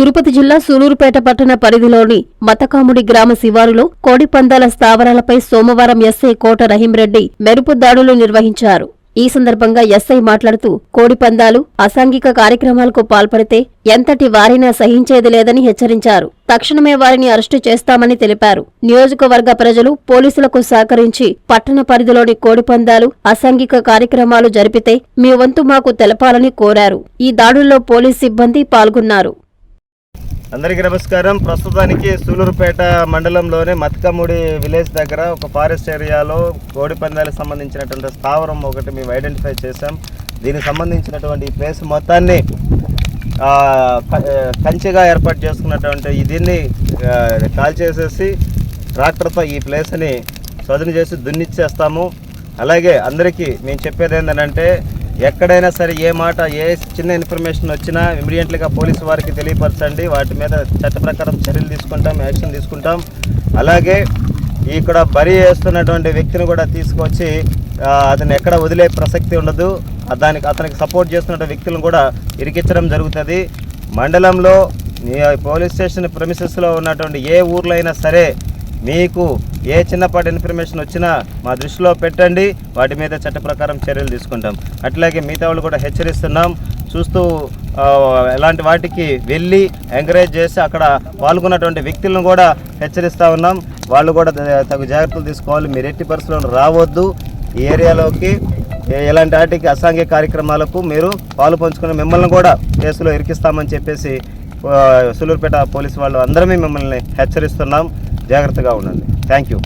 తిరుపతి జిల్లా సూలూరుపేట పట్టణ పరిధిలోని మతకాముడి గ్రామ శివారులో కోడిపందాల స్థావరాలపై సోమవారం ఎస్ఐ కోట రహీంరెడ్డి మెరుపు దాడులు నిర్వహించారు. ఈ సందర్భంగా ఎస్ఐ మాట్లాడుతూ కోడిపందాలు అసాంఘిక కార్యక్రమాలకు పాల్పడితే ఎంతటి వారైనా సహించేది లేదని హెచ్చరించారు. తక్షణమే వారిని అరెస్టు చేస్తామని తెలిపారు. నియోజకవర్గ ప్రజలు పోలీసులకు సహకరించి పట్టణ పరిధిలోని కోడిపందాలు అసాంఘిక కార్యక్రమాలు జరిపితే మీ వంతు మాకు తెలపాలని కోరారు. ఈ దాడుల్లో పోలీస్ సిబ్బంది పాల్గొన్నారు. అందరికీ నమస్కారం. ప్రస్తుతానికి సూలూరుపేట మండలంలోని మత్కముడి విలేజ్ దగ్గర ఒక ఫారెస్ట్ ఏరియాలో కోడి పందాలకు సంబంధించినటువంటి స్థావరం ఒకటి మేము ఐడెంటిఫై చేశాం. దీనికి సంబంధించినటువంటి ఈ ప్లేస్ మొత్తాన్ని కంచెగా ఏర్పాటు చేసుకున్నటువంటి దీన్ని కాల్చేసేసి కాల్ చేసేసి ట్రాక్టర్తో ఈ ప్లేస్ని చదును చేసి దున్నిచ్చేస్తాము. అలాగే అందరికీ మేము చెప్పేది ఏంటంటే ఎక్కడైనా సరే ఏ మాట ఏ చిన్న ఇన్ఫర్మేషన్ వచ్చినా ఇమీడియట్లీగా పోలీసు వారికి తెలియపరచండి. వాటి మీద చట్ట ప్రకారం చర్యలు తీసుకుంటాం యాక్షన్ తీసుకుంటాం. అలాగే ఇక్కడ బరి చేస్తున్నటువంటి వ్యక్తిని కూడా తీసుకొచ్చి అతను ఎక్కడ వదిలే ప్రసక్తి ఉండదు. దానికి అతనికి సపోర్ట్ చేస్తున్న వ్యక్తులను కూడా ఇరికించడం జరుగుతుంది. మండలంలో పోలీస్ స్టేషన్ ప్రమిసెస్లో ఉన్నటువంటి ఏ ఊర్లో అయినా సరే మీకు ఏ చిన్నపాటి ఇన్ఫర్మేషన్ వచ్చినా మా దృష్టిలో పెట్టండి. వాటి మీద చట్ట ప్రకారం చర్యలు తీసుకుంటాం. అట్లాగే మిగతా వాళ్ళు కూడా హెచ్చరిస్తున్నాం. చూస్తూ ఎలాంటి వాటికి వెళ్ళి ఎంకరేజ్ చేసి అక్కడ పాల్గొన్నటువంటి వ్యక్తులను కూడా హెచ్చరిస్తూ ఉన్నాం. వాళ్ళు కూడా తగు జాగ్రత్తలు తీసుకోవాలి. మీరు ఎట్టి పరిస్థితుల్లో రావద్దు. ఈ ఏరియాలోకి ఎలాంటి వాటికి అసాంఘిక కార్యక్రమాలకు మీరు పాలు పంచుకుని మిమ్మల్ని కూడా కేసులో ఇరికిస్తామని చెప్పేసి సులూరుపేట పోలీసు వాళ్ళు అందరమే మిమ్మల్ని హెచ్చరిస్తున్నాం. జాగ్రత్తగా ఉండండి. Thank you